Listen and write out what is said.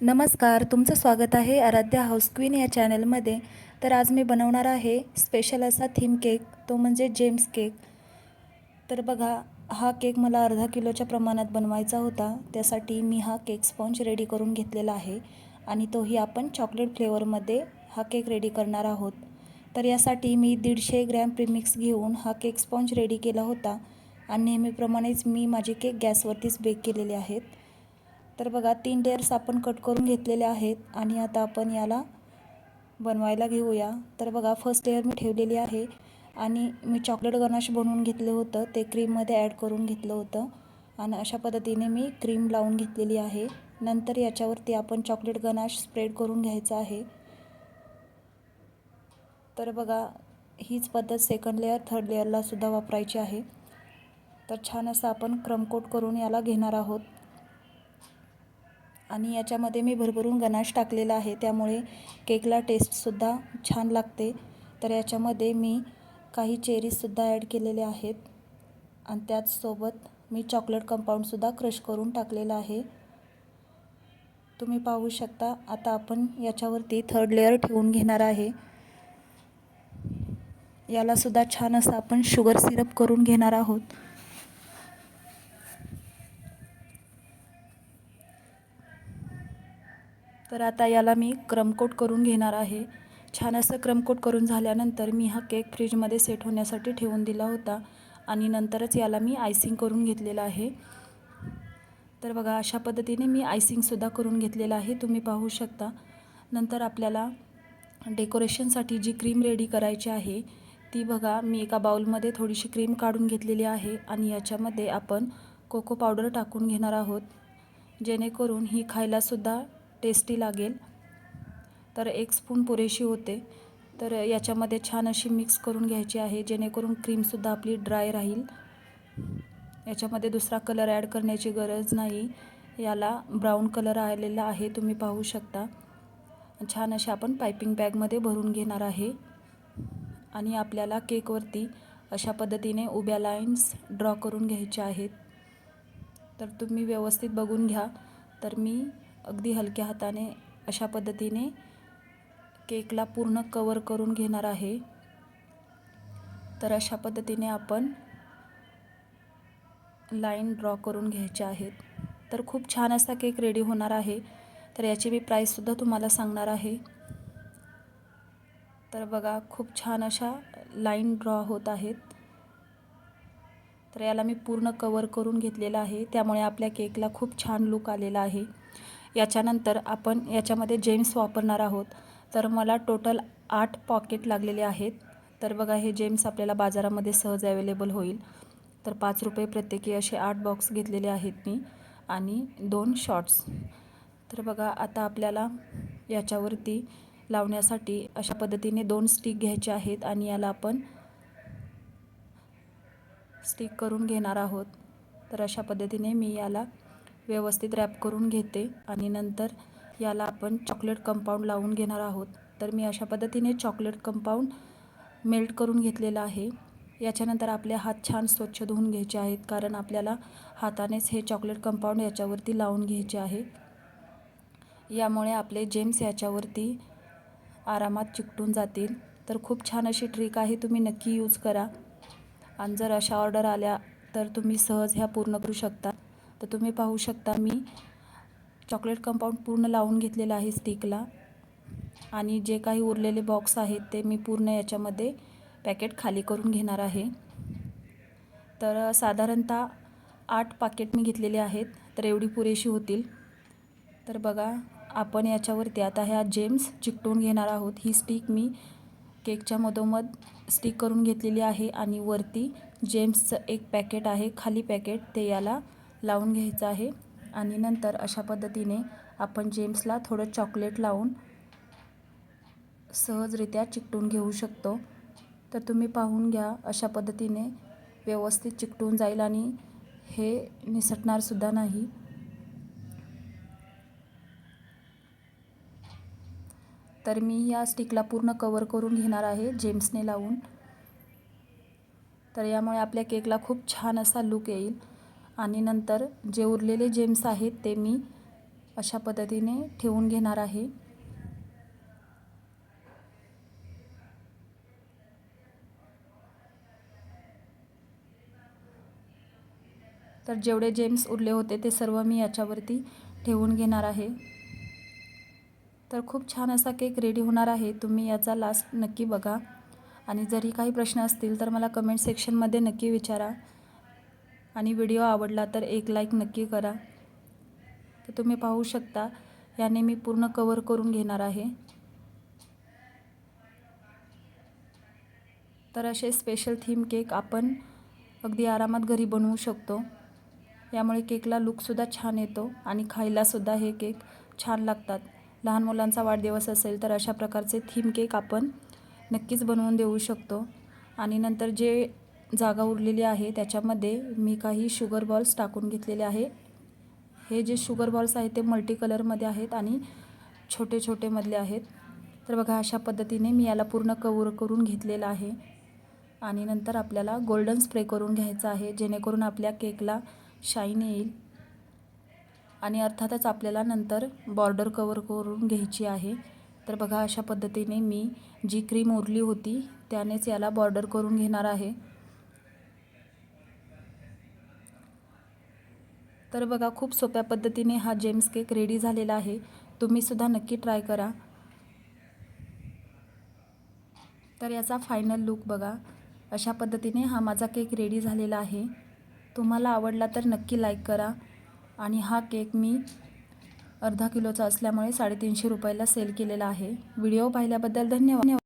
नमस्कार तुमचं स्वागत आहे आराध्या हाऊस क्वीन या चॅनलमध्ये. तर आज मी बनवणार आहे स्पेशल असा थीम केक तो म्हणजे जेम्स केक तर बघा हा केक मला अर्धा किलोच्या प्रमाणात बनवायचा होता. त्यासाठी मी हा केक स्पॉन्ज रेडी करून घेतलेला आहे आणि तोही आपण चॉकलेट फ्लेवरमध्ये हा केक रेडी करणार आहोत. तर यासाठी मी दीडशे ग्रॅम प्रीमिक्स घेऊन हा केक स्पॉन्ज रेडी केला होता आणि नेहमीप्रमाणेच मी माझे केक गॅसवरतीच बेक केलेले आहेत. तर बघा तीन लेअर्स आपण कट करून घेतलेले आहेत आणि आता आपण याला बनवायला घेऊया. तर बघा फर्स्ट लेअर मी ठेवलेली आहे आणि मी चॉकलेट गनाश बनवून घेतलं होतं. ते क्रीममध्ये ॲड करून घेतलं होतं आणि अशा पद्धतीने मी क्रीम लावून घेतलेली आहे. नंतर याच्यावरती आपण चॉकलेट गनाश स्प्रेड करून घ्यायचा आहे. तर बघा हीच पद्धत सेकंड लेअर थर्ड लेअरलासुद्धा वापरायची आहे. तर छान असं आपण क्रमकोट करून याला घेणार आहोत. आणि याच्यामध्ये मी भरभरून गनाश टाकलेला आहे. त्यामुळे केकला टेस्टसुद्धा छान लागते. तर याच्यामध्ये मी काही चेरीजसुद्धा ॲड केलेले आहेत. आणि त्याचसोबत मी चॉकलेट कंपाऊंडसुद्धा क्रश करून टाकलेलं आहे. तुम्ही पाहू शकता आता आपण याच्यावरती थर्ड लेअर ठेवून घेणार आहे. यालासुद्धा छान असं आपण शुगर सिरप करून घेणार आहोत. तर आता याला मी क्रमकोट करून घेणार आहे. छान असं क्रमकोट करून झाल्यानंतर मी हा केक फ्रीजमध्ये सेट होण्यासाठी ठेवून दिला होता आणि नंतरच याला मी आयसिंग करून घेतलेलं आहे. तर बघा अशा पद्धतीने मी आयसिंगसुद्धा करून घेतलेलं आहे. तुम्ही पाहू शकता. नंतर आपल्याला डेकोरेशनसाठी जी क्रीम रेडी करायची आहे ती बघा मी एका बाउलमध्ये थोडीशी क्रीम काढून घेतलेली आहे आणि याच्यामध्ये आपण कोको पावडर टाकून घेणार आहोत. जेणेकरून ही खायलासुद्धा टेस्टी लागेल. तर एक स्पून पुरेशी होते. तर याच्यामध्ये छान अशी मिक्स करून घ्यायची आहे. जेणेकरून क्रीमसुद्धा आपली ड्राय राहील. याच्यामध्ये दुसरा कलर ॲड करण्याची गरज नाही. याला ब्राऊन कलर आलेला आहे तुम्ही पाहू शकता. छान अशा आपण पायपिंग बॅगमध्ये भरून घेणार आहे. आणि आपल्याला केकवरती अशा पद्धतीने उभ्या लाईन्स ड्रॉ करून घ्यायच्या आहेत. तर तुम्ही व्यवस्थित बघून घ्या. तर मी अगदी हलक्या हाताने अशा पद्धतीने केकला पूर्ण कवर करून घेणार आहे. तर अशा पद्धतीने आपण लाईन ड्रॉ करून घ्यायच्या आहेत. तर खूप छान असा केक रेडी होणार आहे. तर याची मी प्राईससुद्धा तुम्हाला सांगणार आहे. तर बघा खूप छान अशा लाईन ड्रॉ होत आहेत. तर याला मी पूर्ण कवर करून घेतलेलं आहे. त्यामुळे आपल्या केकला खूप छान लुक आलेला आहे. याच्यानंतर आपण याच्यामध्ये जेम्स वापरणार आहोत. तर मला टोटल आठ पॉकेट लागलेले आहेत. तर बघा हे जेम्स आपल्याला बाजारामध्ये सहज अवेलेबल होईल. तर पाच रुपये प्रत्येकी असे आठ बॉक्स घेतलेले आहेत मी आणि दोन शॉर्ट्स तर बघा आता आपल्याला याच्यावरती लावण्यासाठी अशा पद्धतीने दोन स्टिक घ्यायचे आहेत आणि याला आपण स्टिक करून घेणार आहोत. तर अशा पद्धतीने मी याला व्यवस्थित रॅप करून घेते आणि नंतर याला आपण चॉकलेट कंपाऊंड लावून घेणार आहोत. तर मी अशा पद्धतीने चॉकलेट कंपाऊंड मेल्ट करून घेतलेलं आहे. याच्यानंतर आपले हात छान स्वच्छ धुवून घ्यायचे आहेत कारण आपल्याला हातानेच हे चॉकलेट कंपाऊंड याच्यावरती लावून घ्यायचे आहे. यामुळे आपले जेम्स याच्यावरती आरामात चिकटून जातील. तर खूप छान अशी ट्रिक आहे तुम्ही नक्की यूज करा. आणि जर अशा ऑर्डर आल्या तर तुम्ही सहज ह्या पूर्ण करू शकता. तर तुम्ही पाहू शकता मी चॉकलेट कंपाऊंड पूर्ण लावून घेतलेलं आहे स्टिकला. आणि जे काही उरलेले बॉक्स आहेत ते मी पूर्ण याच्यामध्ये पॅकेट खाली करून घेणार आहे. तर साधारणतः आठ पाकेट मी घेतलेले आहेत तर एवढी पुरेशी होतील. तर बघा आपण याच्यावरती आता ह्या जेम्स चिकटून घेणार आहोत. ही स्टिक मी केकच्या मधोमध स्टिक करून घेतलेली आहे आणि वरती जेम्सचं एक पॅकेट आहे खाली पॅकेट ते याला लावून घ्यायचं आहे. आणि नंतर अशा पद्धतीने आपण जेम्सला थोडं चॉकलेट लावून सहजरित्या चिकटून घेऊ शकतो. तर तुम्ही पाहून घ्या अशा पद्धतीने व्यवस्थित चिकटून जाईल आणि हे निसटणारसुद्धा नाही. तर मी या स्टिकला पूर्ण कवर करून घेणार आहे जेम्सने लावून. तर यामुळे आपल्या केकला खूप छान असा लुक येईल. आणि नंतर जे उरलेले जेम्स आहेत ते मी अशा पद्धतीने ठेवून घेणार आहे. तर जेवढे जेम्स उरले होते ते सर्व मी याच्यावरती ठेवून घेणार आहे. तर खूप छान असा केक रेडी होणार आहे. तुम्ही याचा लास्ट नक्की बघा. आणि जरी काही प्रश्न असतील तर मला कमेंट सेक्शनमध्ये नक्की विचारा. आणि व्हिडिओ आवडला तर एक लाईक नक्की करा. तर तुम्ही पाहू शकता याने मी पूर्ण कवर करून घेणार आहे. तर असे स्पेशल थीम केक आपण अगदी आरामात घरी बनवू शकतो. यामुळे केकला लुकसुद्धा छान येतो आणि खायलासुद्धा हे केक छान लागतात. लहान मुलांचा वाढदिवस असेल तर अशा प्रकारचे थीम केक आपण नक्कीच बनवून देऊ शकतो. आणि नंतर जे जागा उरलेली आहे. त्याच्यामध्ये मी काही शुगर बॉल्स टाकून घेतलेले आहे. हे जे शुगर बॉल्स आहेत ते मल्टी कलरमध्ये आहेत आणि छोटे छोटे मधले आहेत. तर बघा अशा पद्धतीने मी याला पूर्ण कवर करून घेतलेलं आहे. आणि नंतर आपल्याला गोल्डन स्प्रे करून घ्यायचा आहे जेणेकरून आपल्या केकला शाईन येईल. आणि अर्थातच आपल्याला नंतर बॉर्डर कवर करून घ्यायची आहे. तर बघा अशा पद्धतीने मी जी क्रीम उरली होती त्यानेच याला बॉर्डर करून घेणार आहे. तर बघा खूप सोप्या पद्धतीने हा जेम्स केक रेडी झालेला आहे. तुम्हीसुद्धा नक्की ट्राय करा. तर याचा फायनल लुक बघा. अशा पद्धतीने हा माझा केक रेडी झालेला आहे. तुम्हाला आवडला तर नक्की लाईक करा. आणि हा केक मी अर्धा किलोचा असल्यामुळे साडेतीनशे रुपयाला सेल केलेला आहे. व्हिडिओ पाहिल्याबद्दल धन्यवाद.